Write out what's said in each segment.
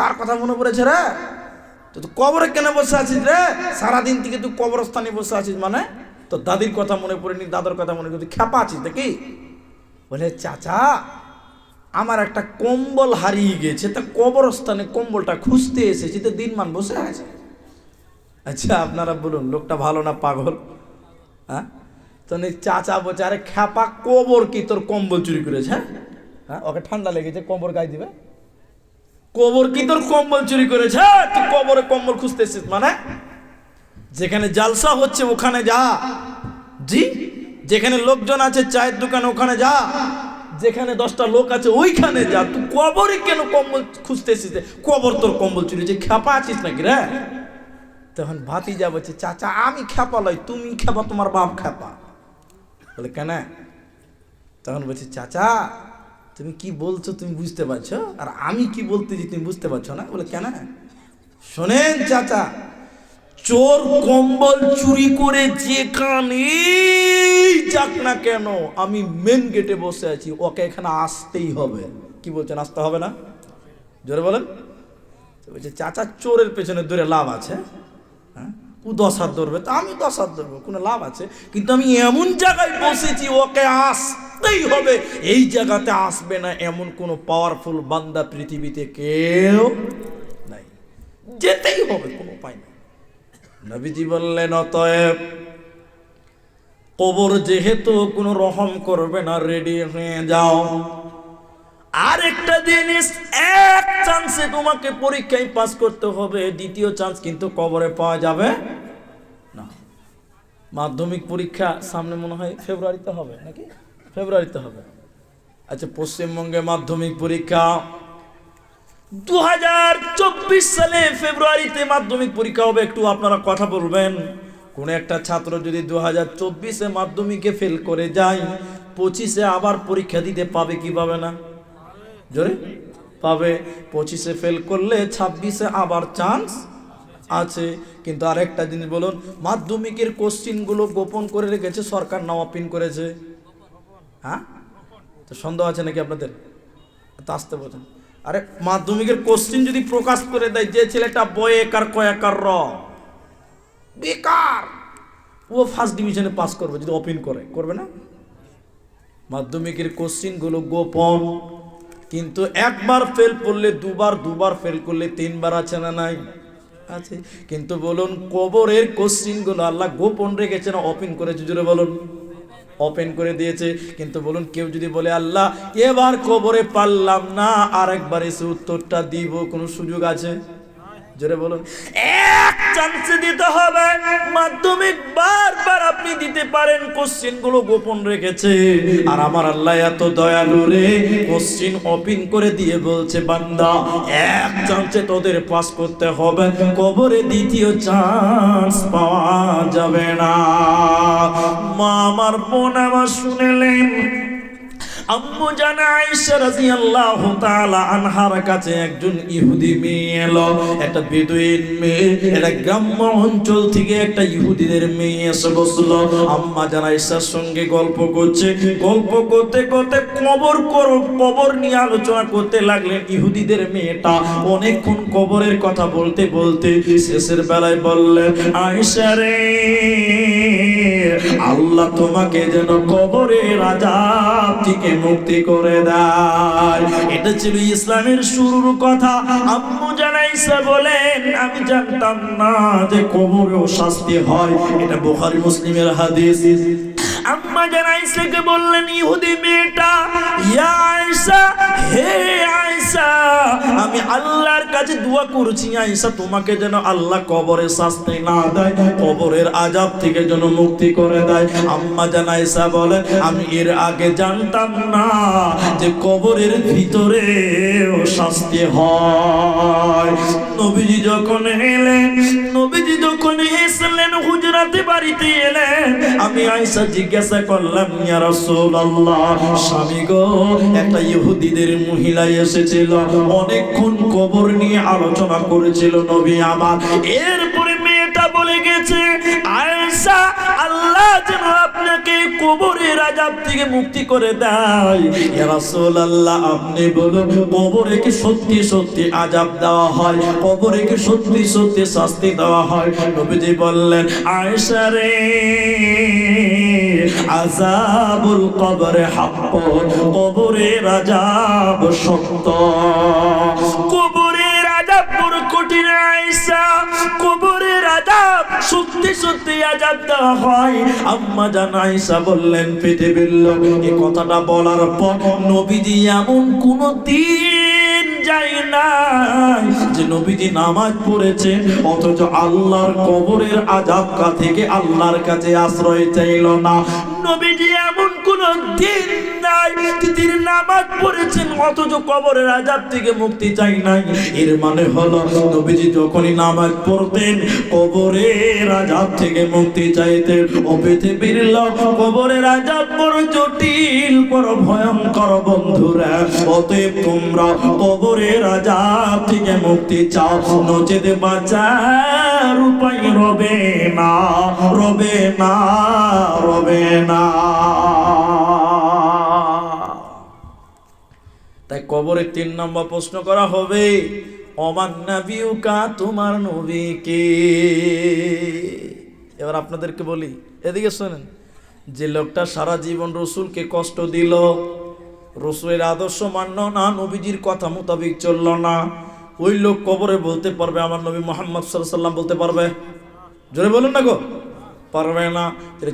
কার কথা মনে পড়েছে রে? তো তুই কবরে কেন বসে আছিস রে? সারাদিন থেকে তুই কবরস্থানে বসে আছিস মানে? তো দাদির কথা মনে পড়েনি, দাদার কথা মনে তুই খেপা আছিস দেখি বলে, চাচা, আমার একটা কম্বল হারিয়ে গেছে, তা কবরস্থানে কম্বলটা খুঁজতে এসেছি, তো দিনমান বসে আছে। আচ্ছা আপনারা বলুন, লোকটা ভালো না পাগল? হ্যাঁ? তো নি চাচা বলছে, আরে খ্যাপা কবর কি তোর কম্বল চুরি করেছে হ্যাঁ? হ্যাঁ? ওকে ঠান্ডা লেগেছে কবর গায়ে দিবে? কবর কি তোর কম্বল চুরি করেছে? তুই কবরে কম্বল খুঁজতেছিস মানে? যেখানে জালসা হচ্ছে ওখানে যা। জি? যেখানে লোকজন আছে চায়ের দোকানে ওখানে যা। যেখানে দশটা লোক আছে ওইখানে যা। তুই কবরে কেন কম্বল খুঁজতেছিস কবর তোর কম্বল চুরি হয়েছে। খ্যাপা আছিস নাকি রে? তখন ভাতি যা বলছে, চাচা, আমি খ্যাপা লই তুমি খ্যাপা, তোমার বাপ খ্যাপা। বলে, কেন? তখন বলছে, চাচা তুমি কি বলছো তুমি বুঝতে পারছ? আর আমি কি বলতেছি তুমি বুঝতে পারছ না? বলে, কেন? শোনেন, চাচা, চোর কম্বল চুরি করে যে যেখানে যাক না কেন, আমি মেন গেটে বসে আছি, ওকে এখানে আসতেই হবে। কি বলছেন, আসতে হবে না? জোরে বলেন। বলছে, চাচা, চোরের পেছনে দূরে লাভ আছে। ও দশ হাত ধরবে, তো আমি দশ হাত ধরবো, কোনো লাভ আছে? কিন্তু আমি এমন জায়গায় বসেছি, ওকে আসতেই হবে। এই জায়গাতে আসবে না এমন কোনো পাওয়ারফুল বান্দা পৃথিবীতে কেউ নাই। যেতেই হবে, কোনো উপায় নেই। নবীজি বললেন, অতএব কবর যেহেতু কোনো রহম করবে না রেডি হয়ে যাও। আরেকটা জিনিস, এক চান্সে তোমাকে পরীক্ষায় পাস করতে হবে, দ্বিতীয় চান্স কিন্তু কবরে পাওয়া যাবে না। মাধ্যমিক পরীক্ষা সামনে মনে হয় ফেব্রুয়ারিতে হবে নাকি? ফেব্রুয়ারিতে হবে। আচ্ছা পশ্চিমবঙ্গে মাধ্যমিক পরীক্ষা। দু হাজার চব্বিশ সালে ফেব্রুয়ারিতে মাধ্যমিক পরীক্ষা হবে, একটু আপনারা কথা বলবেন। কোন একটা ছাত্র যদি দু হাজার চব্বিশে মাধ্যমিকে ফেল করে যায়, পঁচিশে আবার পরীক্ষা দিতে পাবে কি না? জোরে? পাবে পঁচিশে ফেল করলে ছাব্বিশে আবার চান্স আছে। কিন্তু আরেকটা জিনিস বলুন, মাধ্যমিকের কোশ্চিনগুলো গোপন করে রেখেছে সরকার নামা পিন করেছে। হ্যাঁ? তো সন্দেহ আছে নাকি আপনাদের? তো আসতে বলছেন আরে, মাধ্যমিকের কোশ্চিন যদি প্রকাশ করে দেয়, যে ছেলেটা বয়ে একার কয়েকার র? বেকার! ও ফার্স্ট ডিভিশনে পাস করবে, যদি ওপেন করে। করবে না? মাধ্যমিকের কোশ্চিনগুলো গোপন কিন্তু একবার ফেল করলে দুবার দুবার ফেল করলে তিনবার আছে না নাই? আছে। কিন্তু বলুন, কবরের কোশ্চিনগুলো আল্লাহ গোপন রেখেছে না ওপেন করেছে? জুড়ে বলুন। ওপেন করে দিয়েছে। কিন্তু বলুন, কেউ যদি বলে, আল্লাহ, এবার কবরে পারলাম না আর একবার এসে উত্তরটা দিব। কোনো সুযোগ আছে? জোরে বলুন। এক চান্সে দিতে হবে। মাধ্যমিক বারবার আপনি দিতে পারেন কোশ্চিনগুলো গোপন রেখেছে। আর আমার আল্লাহ এত দয়ালু রে কোশ্চিন ওপেন করে দিয়ে বলছে, বান্দা, এক চান্সে তোদের পাস করতে হবে। কবরে দ্বিতীয় চান্স পাওয়া যাবে না। মা আমার বোন আমার শুনেলেন। আম্মু জানা আয়েশা রাদিয়াল্লাহু তাআলা আনহার কাছে একজন ইহুদি মেয়ে এলো। একটা বেদুইন মেয়ে এটা গ্রাম্য অঞ্চল থেকে একটা ইহুদিদের মেয়ে এসে বসল। আম্মা জানা আয়েশার সঙ্গে গল্প করছে। গল্প করতে করতে কবর করো, কবর নিয়ে আলোচনা করতে লাগলেন ইহুদিদের মেয়েটা। অনেকক্ষণ কবরের কথা বলতে বলতে শেষের বেলায় বললেন, আয়েশা রে, আল্লাহ তোমাকে যেন কবরের রাজা থেকে মুক্তি করে দেয়। এটা ছিল ইসলামের শুরুর কথা। আম্মু জানাইছে বলেন আমি জানতাম না যে কবরেও শাস্তি হয়। এটা বোখারি, মুসলিমের হাদিস। আম্মা জানাইসাকে বললেন, ইহুদি মেয়েটা? ইয়া আয়েশা, হে আয়েশা, আমি আল্লাহর কাছে দোয়া করছি আয়েশা, তোমাকে যেন আল্লাহ শাস্তি না দেয়, কবরের আজাব থেকে যেন মুক্তি করে দেয়। আম্মা জান আয়েশা বলে, আমি এর আগে জানতাম না যে কবরের ভিতরে শাস্তি হয়। নবীজি যখন এলেন হুজরাতে বাড়িতে এলেন। আমি আয়সা জিজ্ঞাসা করলাম, ইয়া রাসূলুল্লাহ, স্বামী গো, একটা ইহুদিদের মহিলা এসেছিল, অনেকক্ষণ কবর নিয়ে আলোচনা করেছিল নবী আমার। এরপরে মেয়েটা বলে গেছে, আয়েশা, আল্লাহ যেন আপনাকে কবরের আজাব থেকে মুক্তি করে দেয়। রাসূলুল্লাহ, আপনি বলুন, কবরে কি সত্যি সত্যি আজাব দেওয়া হয়? কবরে কি সত্যি সত্যি শাস্তি দেওয়া হয়? নবীজি বললেন, আয়েশা রে, আযাবুল কবরে হাক্কুন কবরের আজাব সত্য। আজাব দেওয়া হয়। আম্মা জান বললেন, পৃথিবীর লোক এই কথাটা বলার পর নবীজি এমন কোন দিন যায় নাই যে নবীজি নামাজ পড়েছে, অথচ আল্লাহর কবরের আজাব থেকে আল্লাহর কাছে আশ্রয় চাইল না। নবীজি এমন নামাজ পড়েছেন, অথচ থেকে মুক্তি চাই নাই। এর মানে হলো যখনই নামাজ পড়তেন থেকে মুক্তি চাইতেন। জটিল, বড় ভয়ঙ্কর বন্ধুরা। অতএব তোমরা কবরের আজাব থেকে মুক্তি চাও। নচেতে বাঁচার উপায় রবে না রবে না রবে না। কবরে তিন নম্বর প্রশ্ন করা হবে তোমার নবী কে? এবার আপনাদেরকে বলি, এদিকে শোনেন, যে লোকটা সারা জীবন রসুলকে কষ্ট দিল, রসুলের আদর্শ মান্য না, নবীজির কথা মোতাবেক চলল না, ওই লোক কবরে বলতে পারবে, আমার নবী মোহাম্মদ সাল্লাম বলতে পারবে? জোরে বলুন না গো। পারবে না।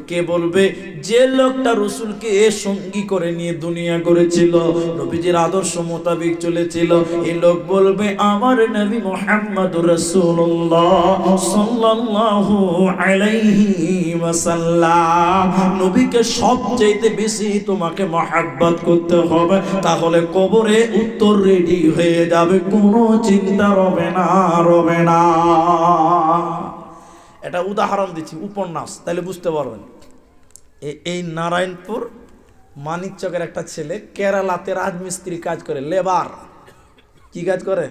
কে বলবে? যে লোকটা রসুলকে এ সঙ্গী করে নিয়ে দুনিয়া করেছিল, নবীজির আদর্শ মোতাবেক চলেছিল এই লোক বলবে, আমার নবী মোহাম্মদ রসুল্লাহ সাল্লাল্লাহু আলাইহি ওয়াসাল্লাম। নবীকে সবচাইতে বেশি তোমাকে মহাব্বত করতে হবে। তাহলে কবরে উত্তর রেডি হয়ে যাবে, কোনো চিন্তা রবে না রবে না। এটা উদাহরণ দিচ্ছি, উপন্যাস, তাহলে বুঝতে পারবেন। এই নারায়ণপুর মানিকচকের একটা ছেলে কেরালাতে রাজমিস্ত্রি কাজ করে, লেবার। কি কাজ করে?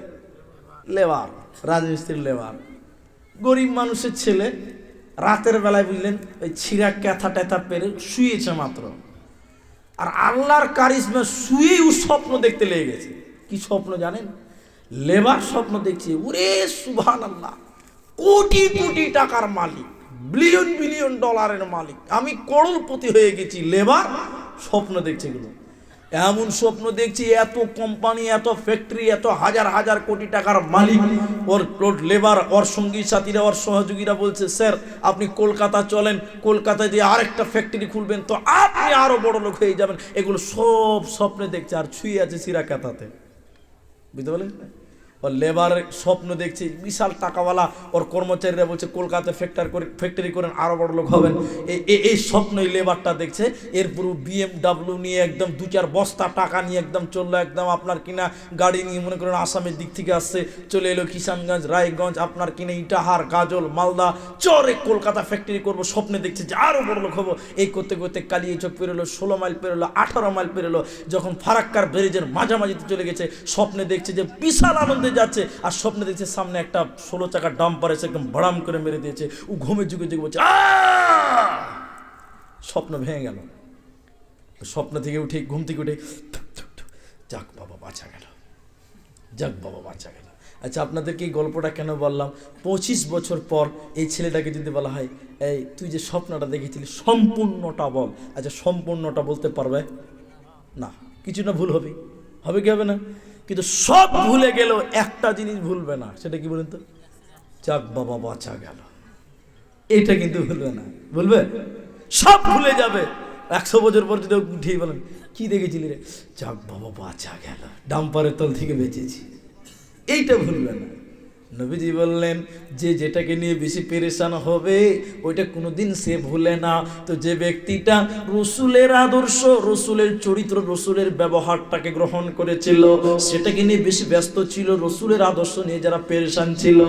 লেবার রাজমিস্ত্রি লেবার। গরিব মানুষের ছেলে রাতের বেলায় বুঝলেন, ওই ছিঁড়া ক্যাথা ট্যাথা পেরে শুয়েছে মাত্র। আর আল্লাহর কারিশমা শুয়েই ও স্বপ্ন দেখতে লেগে গেছে। কি স্বপ্ন জানেন? লেবার স্বপ্ন দেখছে, ওরে সুভান আল্লাহ কোটি কোটি টাকার মালিক বিলিয়ন বিলিয়ন ডলারের মালিক। আমি করোড়পতি হয়ে গেছি লেবার স্বপ্ন দেখছে এগুলো। এমন স্বপ্ন দেখছি, এত কোম্পানি এত ফ্যাক্টরি এত হাজার হাজার কোটি টাকার মালিক। ওর ওর লেবার ওর সঙ্গী সাথীরা, ওর সহযোগীরা বলছে, স্যার, আপনি কলকাতা চলেন। কলকাতায় যে আরেকটা ফ্যাক্টরি খুলবেন তো আপনি আরও বড় লোক হয়ে যাবেন। এগুলো সব স্বপ্নে দেখছে, আর ছুঁয়ে আছে সিরাকাতাতে। বুঝতে পারলেন? ওর লেবার স্বপ্ন দেখছে, বিশাল টাকাওয়ালা। ওর কর্মচারীরা বলছে কলকাতা ফ্যাক্টর করে ফ্যাক্টরি করেন, আরও বড় লোক হবেন। এই- এই- এই স্বপ্নই লেবারটা দেখছে। এরপর বিএমডাব্লিউ নিয়ে একদম দু চার বস্তা টাকা নিয়ে একদম চলল, একদম আপনার কিনা গাড়ি নিয়ে, মনে করেন আসামের দিক থেকে আসছে, চলে এলো কিষানগঞ্জ, রায়গঞ্জ, আপনার কিনা ইটাহার, গাজল, মালদা। চরে কলকাতা ফ্যাক্টরি করব, স্বপ্নে দেখছে যে আরও বড় লোক হব। এই করতে করতে কালিয়ে চোখ পেরোলো, ষোলো মাইল পেরোলো, আঠারো মাইল পেরোলো, যখন ফারাক্কার ব্যারেজের মাঝামাঝিতে চলে গেছে, স্বপ্নে দেখছে যে বিশাল আনন্দে যাচ্ছে। আর স্বপ্নে দেখছে সামনে একটা ষোলো চাকা ডাম্পার এসে একদম ভড়াম করে মেরে দিয়েছে। ও ঘুমে যুগে যুগে বলছে স্বপ্ন ভেঙে গেল। স্বপ্ন থেকে উঠে, ঘুম থেকে উঠে যাক বাবা, বাঁচা গেল। যাক বাবা, বাঁচা গেল। আচ্ছা আপনাদেরকে এই গল্পটা কেন বললাম? পঁচিশ বছর পর এই ছেলেটাকে যদি বলা হয়, এই, তুই যে স্বপ্নটা দেখেছিলি, সম্পূর্ণটা বল। আচ্ছা সম্পূর্ণটা বলতে পারবে? না, কিছু না, ভুল হবে। হবে কি হবে না? কিন্তু সব ভুলে গেল একটা জিনিস ভুলবে না, সেটা কি বলেন তো? যাক বাবা, বাঁচা গেল। এটা কিন্তু ভুলবে না। বলবে সব ভুলে যাবে। একশো বছর পর যদি উঠিয়ে বলেন, কি দেখেছিলি রে? চাক বাবা, বাঁচা গেল। ডাম্পারের তল থেকে বেঁচেছি। এইটা ভুলবে না। নবীজি বললেন, যে যেটাকে নিয়ে বেশি পেরেশান হবে, ওইটা কোনোদিন সে ভুলে না। তো যে ব্যক্তিটা রসুলের আদর্শ, রসুলের চরিত্র, রসুলের ব্যবহারটাকে গ্রহণ করেছিল, সেটাকে নিয়ে বেশি ব্যস্ত ছিল, রসুলের আদর্শ নিয়ে যারা পেরেশান ছিল,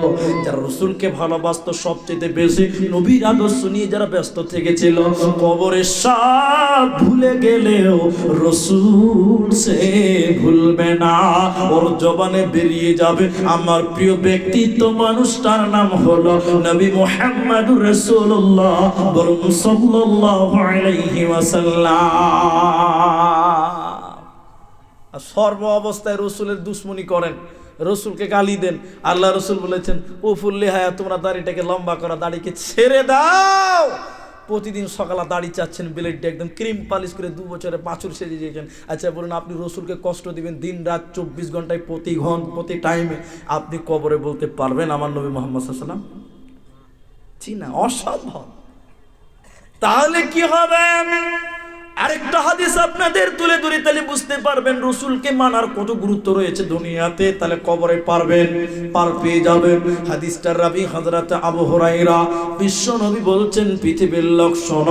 যারা রসুলকে ভালোবাসতো সবচেয়ে বেশি, নবীর আদর্শ নিয়ে যারা ব্যস্ত থেকেছিল কবরে সব ভুলে গেলেও রসুল সে ভুলবে না। ওর জবানে বেরিয়ে যাবে, আমার প্রিয় ব্যক্তি ব্যক্তিত্ব মানুষটার নাম হলো নবী মুহাম্মদুর রাসূলুল্লাহ বরং সাল্লাল্লাহু আলাইহি ওয়াসাল্লাম। সর্ব অবস্থায় রসুলের দুশ্মনী করেন, রসুলকে গালি দেন। আল্লাহ রসুল বলেছেন, ও ফুল্লি হায়া, তোমরা দাড়িটাকে লম্বা করা, দাড়িকে ছেড়ে দাও। প্রতিদিন সকালে দাড়ি চাচ্ছেন ব্লেডটা একদম ক্রিম পালিশ করে দু বছরে পাঁচুর সেজে দিয়েছেন আচ্ছা বলুন, আপনি রসুলকে কষ্ট দিবেন দিন রাত চব্বিশ ঘন্টায় প্রতি ঘন, প্রতি টাইমে আপনি কবরে বলতে পারবেন আমার নবী মোহাম্মদ সাল্লাম চিনা অসম্ভব। তাহলে কি হবে? আরেকটা হাদিস আপনাদের তুলে ধরে তাহলে বুঝতে পারবেন, রসুলকে মানার কত গুরুত্ব রয়েছে দুনিয়াতে, তাহলে কবরে পারবেন, পার পেয়ে যাবেন। হাদিসটার রাবি হাজরাতে আবহরাইরা বিশ্ব নবী বলছেন, পৃথিবীর লোক শোন,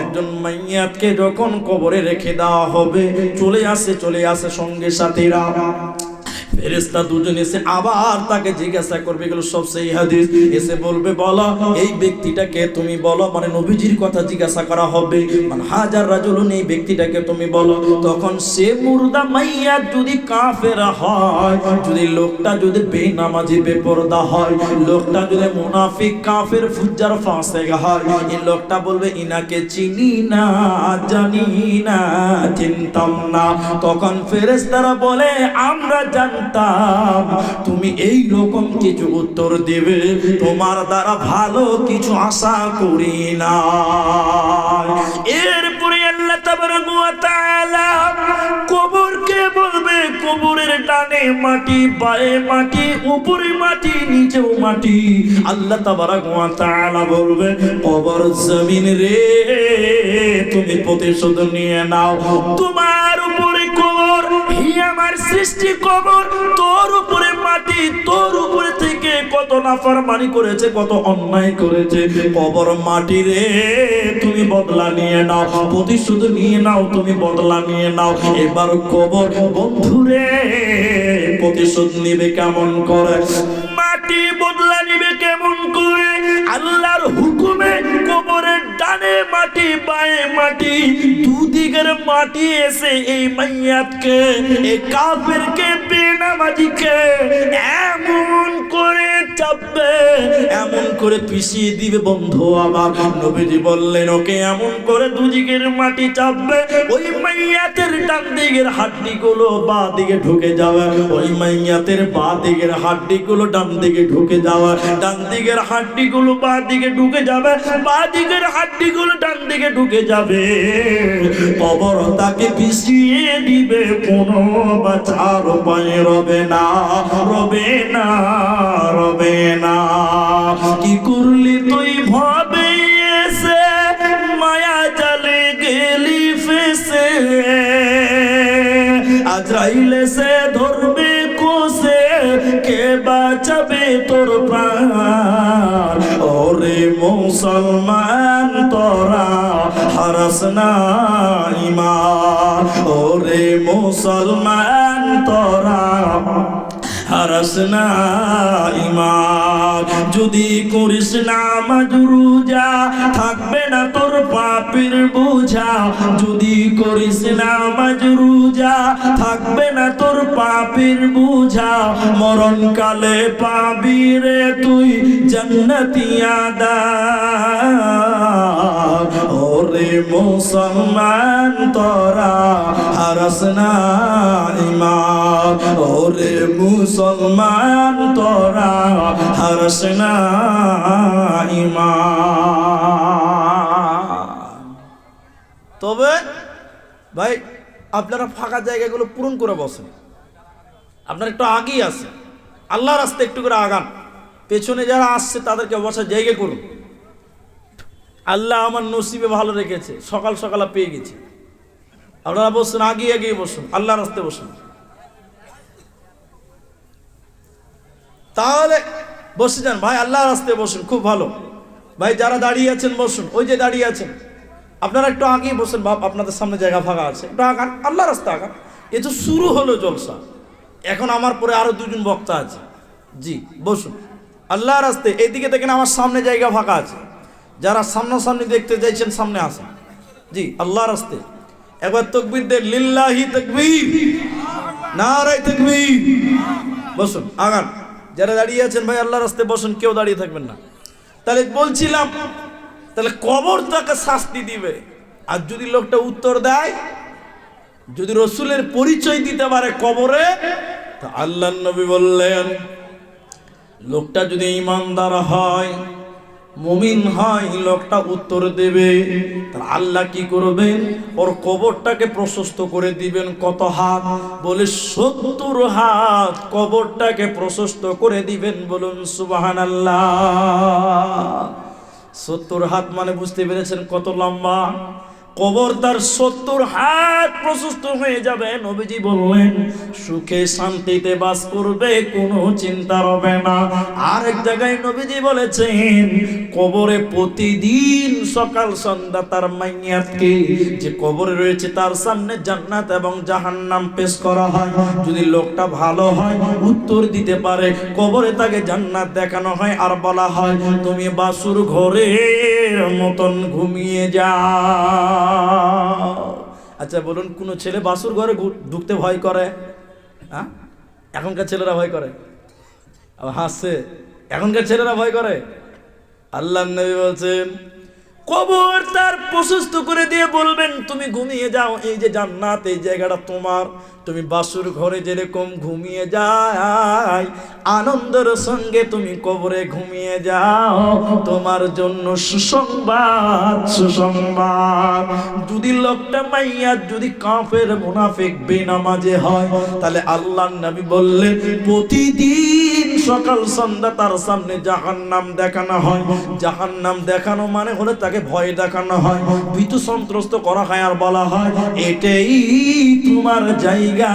একজন মাইয়াতকে যখন কবরে রেখে দেওয়া হবে, চলে আসে চলে আসে সঙ্গে সাথীরা। ফেরেস্তা দুজন এসে আবার তাকে জিজ্ঞাসা করবে, এগুলো সব সেই হাদিস। এসে বলবে, বলো, এই ব্যক্তিটাকে তুমি বলো মানে নবীজির কথা জিজ্ঞাসা করা হবে। মানে হাজার রাজুলুন এই ব্যক্তিটাকে তুমি বলো। তখন সে মুর্দা মাইয়া যদি কাফেরা হয়, যদি লোকটা যদি বেনামাজি, বেপরদা হয়, লোকটা যদি মুনাফিক, কাফের ফুজ্জার ফাঁসে হয়, এই লোকটা বলবে, ইনাকে চিনি না, জানি না, চিনতাম না। তখন ফেরেস্তারা বলে, আমরা জানতাম। তুমি এই রকম কিছু উত্তর দেবে। তোমার দ্বারা ভালো কিছু আশা করি না এরপরে আল্লাহ কবরকে বলবে, কবরের ডানে মাটি বায়ে মাটি, উপরে মাটি, নিচেও মাটি। আল্লাহ তাবারক ওয়া তাআলা বলবে, কবর জমিন রে, তুমি প্রতিশোধ নিয়ে নাও। তোমার উপরে কবর হি আমার সৃষ্টি কবর, তোর উপরে মাটি, তোর উপরে থেকে কত নাফরমানি করেছে, কত অন্যায় করেছে। কবর মাটি রে, তুমি বদলা নিয়ে নাও, প্রতিশোধ নিয়ে নাও, তুমি বদলা নিয়ে নাও। এবার কবর বন্ধুরে প্রতিশোধ নিবে কেমন করে? মাটি বায়ে মাটি দুদিকের মাটি এসে এই মাইয়াতকে এই কাফেরকে বেনামাজিকে এমন করে চাপবে, এমন করে পিছিয়ে দিবে বন্ধু আমার। নবীজি বললেন, ওকে এমন করে দুদিকের মাটি চাপবে, ওই মাইয়াতের ডান দিকের হাড্ডি গুলো বা দিকে ঢুকে যাবে, ওই মাইয়াতের বা দিকের হাড্ডি গুলো ডান দিকে ঢুকে যাওয়া ডান দিকের হাড্ডি গুলো বা দিকে ঢুকে যাবে বা দিকের হাড্ডি গুলো ডান দিকে ঢুকে যাবে। কবর তাকে পিছিয়ে দিবে, কোনো বাঁচার উপায় রবে না রবে না। রবে না। কি করলি তুই ভাবে এসে? মায়া জালে গেলি ফেসে। আজরাইলে সে ধরবে কোষে। কে বাঁচাবে তোর প্রাণ? ওরে মুসলমান, তোরা হারাস না ইমান ওরে মুসলমান, তোরা হারাস না ইমান। যদি করিস না মাজরুজা থাকবে না তোর পাপের বোঝা। যদি করিস না মাজরুজা থাকবে না তোর পাপের বোঝা। মরণ কালে পাবি রে তুই জন্নতিয়া ওরে মুসলমান তোরা হারাস না ইমান ওরে, মুসলমান তোরা হারাস না ইমান তবে ভাই, আপনারা ফাঁকা জায়গাগুলো পূরণ করে বসেন। আপনার একটু আগেই আছে আল্লাহ রাস্তা একটু করে আগান। পেছনে যারা আসছে তাদেরকে বসার জায়গা করুন। আল্লাহ আমার নসিবে ভালো রেখেছে, সকাল সকাল পেয়ে গেছি আপনারা বসুন, আগিয়ে আগে বসুন আল্লাহ রাস্তায় বসুন। তাহলে বসে যান, ভাই আল্লাহ রাস্তায় বসুন, খুব ভালো। ভাই যারা দাঁড়িয়ে আছেন, বসুন, ওই যে দাঁড়িয়ে আছেন। আপনারা একটু আগেই বসেন, বাপ, আপনাদের সামনে জায়গা ফাঁকা আছে, একটু আগান আল্লাহ রাস্তা আগান। এ তো শুরু হলো জলসা। এখন আমার পরে আরও দুজন বক্তা আছে। জি, বসুন। আল্লাহ রাস্তায় এইদিকে দেখেন আমার সামনে জায়গা ফাঁকা আছে। যারা সামনাসামনি দেখতে চাইছেন সামনে আসেন জি আল্লাহ রাস্তে। একবার তকবির দে লিল্লাহি তকবীর। নারাই তকবীর। বসুন, আগান। যারা দাঁড়িয়ে আছেন, ভাই আল্লাহ রাস্তে বসুন, কেউ দাঁড়িয়ে থাকবেন না। তাহলে বলছিলাম, তাহলে কবর তাকে শাস্তি দিবে। আর যদি লোকটা উত্তর দেয়, যদি রসুলের পরিচয় দিতে পারে কবরে, তা আল্লাহ নবী বললেন, লোকটা যদি ইমানদার হয় মুমিন হয় লোকটা উত্তর দেবে। তাহলে আল্লাহ কি করবেন? ওর কবরটাকে প্রশস্ত করে দিবেন কত হাত? বলে, সত্তর হাত কবরটাকে প্রশস্ত করে দিবেন বলুন সুবাহান আল্লাহ সত্তর হাত মানে বুঝতে পেরেছেন কত লম্বা? কবর তার সত্তর হাত প্রশস্ত হয়ে যাবে, নবীজি বললেন, সুখে শান্তিতে বাস করবে, কোনো চিন্তা হবে না। আরেক জায়গায় নবীজি বলেছেন, কবরে প্রতিদিন সকাল সন্ধ্যা তার মাইয়াতকে, যে কবরে রয়েছে তার সামনে জান্নাত এবং জাহান্নাম পেশ করা হয়। যদি লোকটা ভালো হয়, উত্তর দিতে পারে, কবরে তাকে জান্নাত দেখানো হয় আর বলা হয়, তুমি বাসুর ঘরের মতন ঘুমিয়ে যাও। আচ্ছা বলুন, কোনো ছেলে বাসুর ঘরে ঢুকতে ভয় করে? হ্যাঁ? এখনকার ছেলেরা ভয় করে? হাসছে। এখনকার ছেলেরা ভয় করে? আল্লাহ নবী বলছেন কবর তার প্রশস্ত করে দিয়ে বলবেন, তুমি ঘুমিয়ে যাও, এই যে জান্নাত, এই জায়গাটা তোমার। তুমি বাসুর ঘরে যেরকম ঘুমিয়ে যাই আনন্দের সঙ্গে তুমি কবরে ঘুমিয়ে যাও। তোমার জন্য সুসংবাদ সুসংবাদ। যদি লোকটা মাইয়া, যদি কাফের মুনাফিক বেনামাজে হয়, তাহলে আল্লাহ নবী বললেন প্রতিদিন সকাল সন্ধ্যা তার সামনে জাহান্নাম দেখানো হয়। জাহান্নাম দেখানো মানে হলে তাকে ভয় দেখানো হয়। ভীতু সন্ত্রস্ত করা হয় আর বলা হয়, এটাই তোমার জায়গা।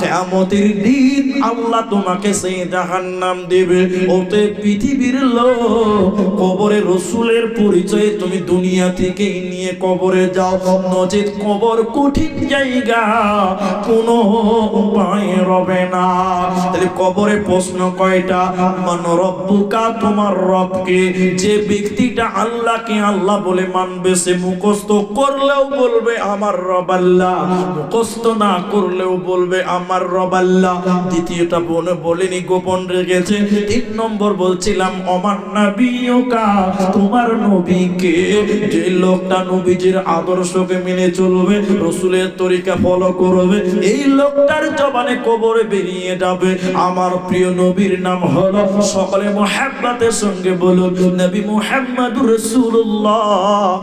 কেমতের দিন আল্লাহ তোমাকে সেই জাহান্নাম দেবে। ওতে পৃথিবীর লোক, কবরে রসুলের পরিচয়ে তুমি দুনিয়া থেকে নিয়ে কবরে যাও। নচেত কবর কঠিন জায়গা কোনো উপায় রবে না। তাহলে কবরে প্রশ্ন কয়টা? মান রব্বুকা, তোমার রবকে। যে ব্যক্তিটা আল্লাহকে আল্লাহ বলে মানবে, সে মুখস্থ করলেও বলবে, আমার রব আল্লাহ। মুখস্থ না করলেও বলবে, আমার রব আল্লাহ। দ্বিতীয়টা বোন বলেনি, গোপন রেখেছে। তিন নম্বর বলছিলাম অমার নবীকা তোমার নবীকে যে লোকটা নবীজির আদর্শকে মেনে চলবে, রসুলের তরিকা ফলো করবে, এই লোকটার জবানে কবরে বেরিয়ে যাবে। আমার প্রিয় নবীর নাম হলো সকলে মোহাম্মতের সঙ্গে বলুন, নবী মোহাম্মদুর রসুল্লাহ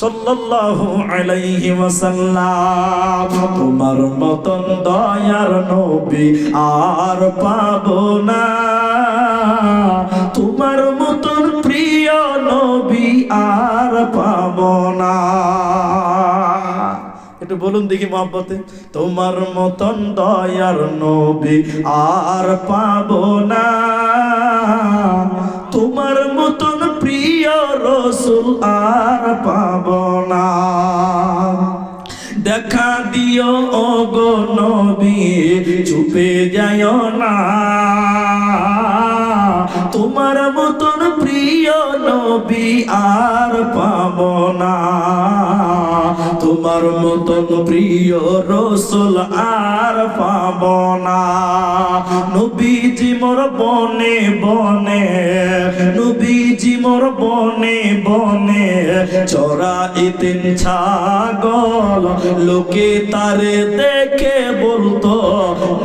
সাল্লাল্লাহু আলাইহি ওয়াসাল্লাম। তোমার মতন দয়ার নবী আর পাবো না। তোমার মতন প্রিয় নবী আর পাবো না। একটু বলুন দেখি মহব্বতে। তোমার মতন দয়ার নবী আর পাবো না। তোমার মতন প্রিয় রসুল আর পাবো না। দেখা দিও ও গো নবী, চুপে যায় না। তোমার মতন প্রিয় নবী আর পাব না। তোমার মতন প্রিয় রসুল আর পাব না। নবীজি মোর বনে বনে, নবীজি মোর বনে বনে, চড়া ইতেন ছাগল, লোকে তারে দেখে বলতো,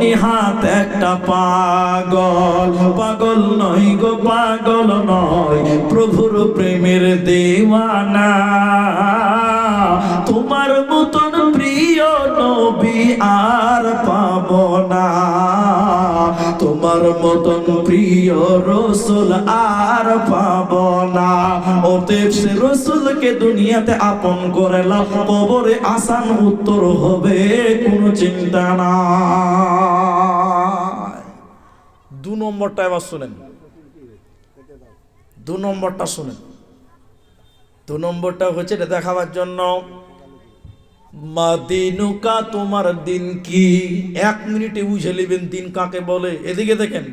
নিহাত একটা পাগল। পাগল নয় গো, পাগল নয়, প্রভুর প্রেমের দেওয়ানা। তোমার মতন প্রিয় নবী আর পাব না। তোমার মতন প্রিয় রসুল আর পাব না। অতএব সে রসুলকে দুনিয়াতে আপন করে লাভ, কবরে আসান উত্তর হবে কোনো চিন্তা না দু নম্বরটা এবার শুনেন। দু নম্বরটা শুনেন। দু নম্বরটা হচ্ছে এটা দেখাবার জন্য। মাদিনুকা, তোমার দিন কি? এক মিনিটে বুঝে নেবেন দিন কাকে বলে। এদিকে দেখেন,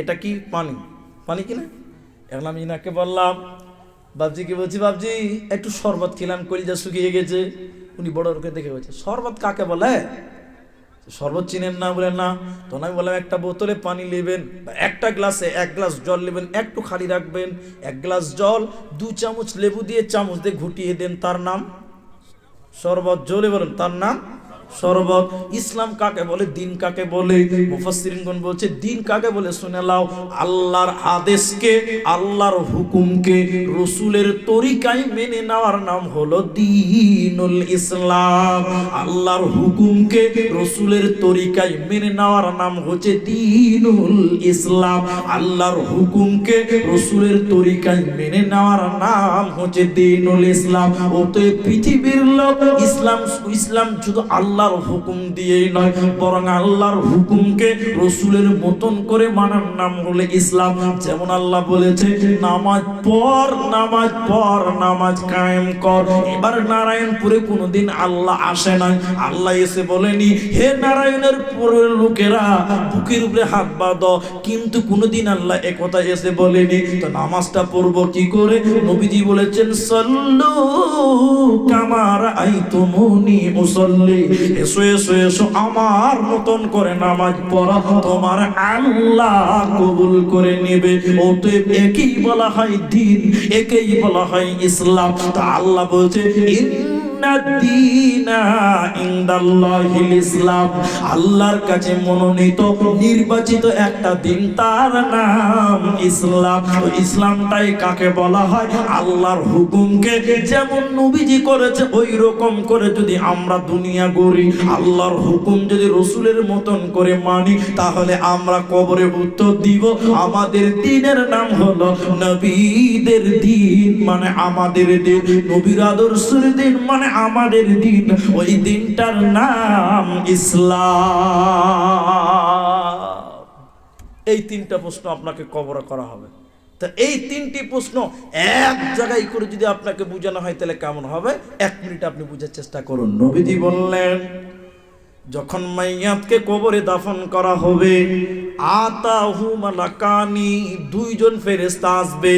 এটা কি? পানি। পানি কি না? এখন আমি ইনাকে বললাম বাবজিকে বলছি বাবজি একটু শরবত খেলাম, কলিজা শুকিয়ে গেছে। উনি বড় ওকে দেখে বলছে, শরবত কাকে বলে? শরবত চিনেন না বলে না। তখন আমি বললাম, একটা বোতলে পানি নেবেন একটা গ্লাসে এক গ্লাস জল নেবেন, একটু খালি রাখবেন, এক গ্লাস জল, দু চামচ লেবু দিয়ে চামচ দিয়ে ঘুটিয়ে দেন। তার নাম শরবত জলে বলেন, তার নাম শরবত। ইসলাম কাকে বলে? দিন কাকে বলে? মুফাসসিরিনগণ বলছে, দিন কাকে বলে? শুনে লাও আল্লাহর আদেশকে, আল্লাহর হুকুমকে, রসুলের তরিকায় মেনে নেওয়ার নাম হলো দিনুল ইসলাম। আল্লাহর হুকুমকে, রসুলের তরিকায় মেনে নেওয়ার নাম হচ্ছে দিনুল ইসলাম। আল্লাহর হুকুমকে, রসুলের তরিকায় মেনে নেওয়ার নাম হচ্ছে দিনুল ইসলাম। অতএব পৃথিবীর লোক ইসলাম ইসলাম শুধু আল্লাহর হুকুম দিয়েই নয়, বরং আল্লাহর হুকুমকে রসুলের মতন করে মানার নাম হলো ইসলাম। যেমন আল্লাহ বলেছে, নামাজ পর নামাজ পর নামাজ কায়েম কর। এবার নারায়ণপুরে কোনোদিন আল্লাহ আসে নাই। আল্লাহ এসে বলেনি, হে নারায়ণের পুরের লোকেরা, বুকের উপরে হাত বাঁধ। কিন্তু কোনোদিন আল্লাহ একথা এসে বলেনি। তো নামাজটা পড়ব কি করে? নবীজি বলেছেন, সল্লু কামার আই তুমুনি মুসল্লি এসো এসো এসো, আমার মতন করে নামাজ পড়া তোমার আল্লাহ কবুল করে নেবে। অতএব একই বলা হয় দিন, একেই বলা হয় ইসলাম। তা আল্লাহ বলছে ইনদাল্লাহিল ইসলাম। আল্লাহর কাছে মনোনীত, নির্বাচিত একটা দিন তার নাম ইসলাম। ইসলামটাই কাকে বলা হয়? আল্লাহর হুকুমকে। যেমন নবীজি করেছে ওই রকম করে যদি আমরা দুনিয়া গড়ি, আল্লাহর হুকুম যদি রসুলের মতন করে মানি, তাহলে আমরা কবরে উত্তর দিব। আমাদের দিনের নাম হলো নবীদের দিন মানে আমাদের দিন। নবীর আদর্শের দিন মানে আমাদের দিন, ওই দিনটার নাম ইসলাম। এই তিনটা প্রশ্ন আপনাকে কবর করা হবে। তা এই তিনটি প্রশ্ন এক জায়গায় করে যদি আপনাকে বোঝানো হয়, তাহলে কেমন হবে? এক মিনিট আপনি বোঝার চেষ্টা করুন। নবীজি বললেন যখন মাইয়াতকে কবরে দাফন করা হবে, আতাহু দুইজন ফেরেশতা আসবে।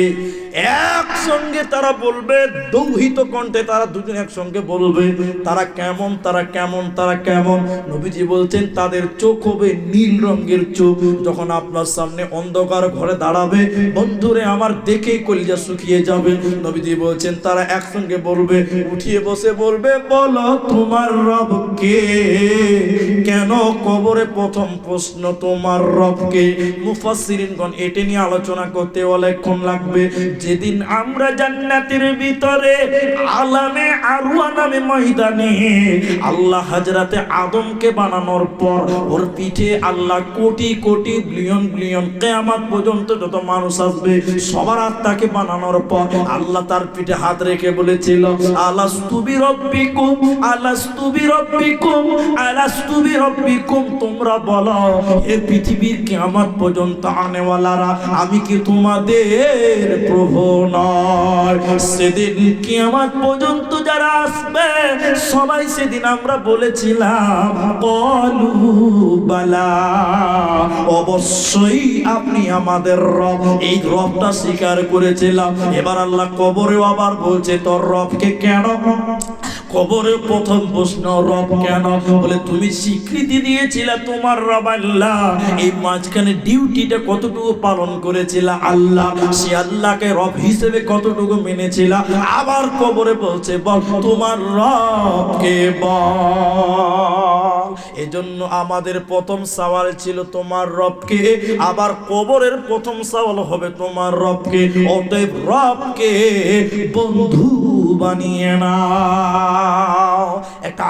একসঙ্গে তারা বলবে, দৌহিত কণ্ঠে তারা দুজন একসঙ্গে বলবে, তারা কেমন তারা কেমন তারা কেমন। নবীজি বলছেন, তাদের চোখ হবে নীল রঙের চোখ। যখন আপনার সামনে অন্ধকার ঘরে দাঁড়াবে, বন্ধুরে, আমার দেখে কলিজা শুকিয়ে যাবে। নবীজি বলছেন, তারা একসঙ্গে বলবে, উঠিয়ে বসে বলবে, বলো তোমার রব কে? কেন কবরে প্রথম প্রশ্ন তোমার রবকে? মুফাসসিরিনগণ এটি নিয়ে আলোচনা করতে অনেকক্ষণ লাগবে। যেদিন আমরা জান্নাতের ভিতরে আলামে আরুয়া নামে ময়দানে আল্লাহ হাজরাতে আদমকে বানানোর পর ওর পিঠে আল্লাহ কোটি কোটি বিলিয়ন বিলিয়ন কেয়ামত পর্যন্ত যত মানুষ আসবে, সবার আত্মাকে বানানোর পর আল্লাহ তার পিঠে হাত রেখে বলেছিল আলাস্তুবি রব্বিকুম আলাস্তুবি রব্বিকুম তোমরা বলো হে পৃথিবীর কিয়ামত পর্যন্ত আনেওয়ালারা আমি কি তোমাদের প্রভু নয়? সেদিন কিয়ামত পর্যন্ত যারা আসবে, সবাই সেদিন আমরা বলেছিলাম, কলু বালা, অবশ্যই আপনি আমাদের রব। এই রবটা স্বীকার করেছিলাম। এবার আল্লাহ কবরেও আবার বলছে, তোর রবকে কেন কবরে প্রথম প্রশ্ন, রব কেন? বলে, তুমি স্বীকৃতি দিয়েছিলে তোমার রব আল্লাহ। এই মাঝখানে ডিউটিটা কতটুকু পালন করেছিল আল্লাহ? সে আল্লাহকে রব হিসেবে কতটুকু মেনেছিল? আবার কবরে বলছে, বল, তোমার রবকে বল। এজন্য আমাদের প্রথম সওয়াল ছিল, তোমার রবকে? আবার কবরের প্রথম সওয়াল হবে, তোমার রবকে? অতএব রবকে বন্ধু বানিয়ে নাও একটা